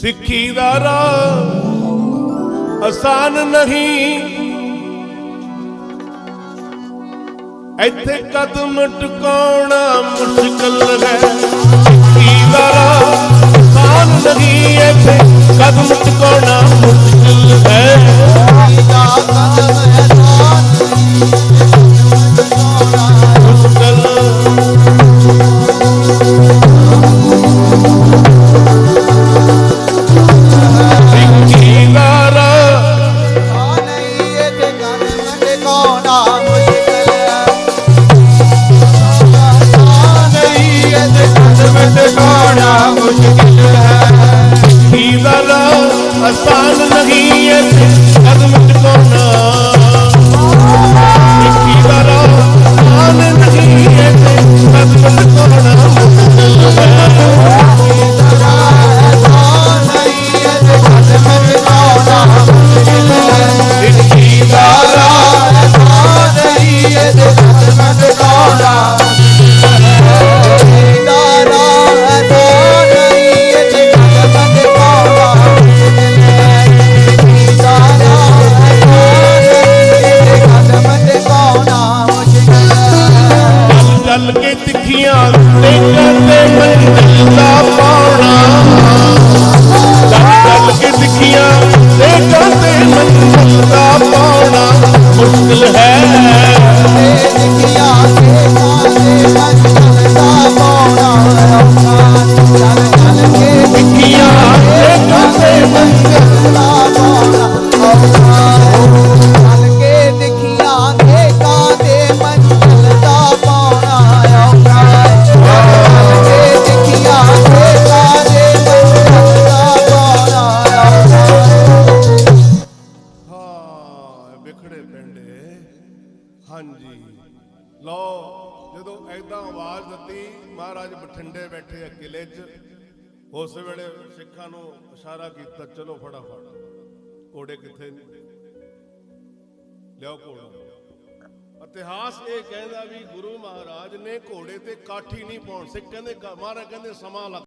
ਸਿੱਖੀ ਦਾ ਰਾਹ ਆਸਾਨ ਨਹੀਂ। ਇੱਥੇ ਕਦਮ ਟਿਕਾਉਣਾ ਮੁਸ਼ਕਲ ਹੈ। ਸਿੱਖੀ ਦਾ ਰਾਹ ਆਸਾਨ ਨਹੀਂ ਇੱਥੇ ਕਦਮ ਚੱਲ ਕੇ ਤਿੱਖੀਆਂ ਤੇ ਕਰਦੇ ਮੰਜ਼ਿਲ ਦਾ ਪਿੰਡੇ ਹਾਂਜੀ। ਲਓ, ਜਦੋਂ ਐਦਾਂ ਆਵਾਜ਼ ਦਿੱਤੀ, ਮਹਾਰਾਜ ਬਠਿੰਡੇ ਬੈਠੇ ਆ ਕਿਲੇ 'ਚ। ਉਸ ਵੇਲੇ ਸਿੱਖਾਂ ਨੂੰ ਇਸ਼ਾਰਾ ਕੀਤਾ, ਚਲੋ ਫਟਾਫਟ, ਘੋੜੇ ਕਿੱਥੇ ਨੇ? ਲਿਆਓ ਘੋੜਾ। ਇਤਿਹਾਸ ਇਹ ਕਹਿੰਦਾ ਵੀ ਗੁਰੂ ਮਹਾਰਾਜ ਨੇ ਘੋੜੇ ਤੇ ਕਾਠੀ ਨਹੀਂ ਪਾਉਣ ਸਿੱਖ। ਕਹਿੰਦੇ ਮਹਾਰਾਜ ਕਹਿੰਦੇ ਸਮਾਂ ਲੱਗ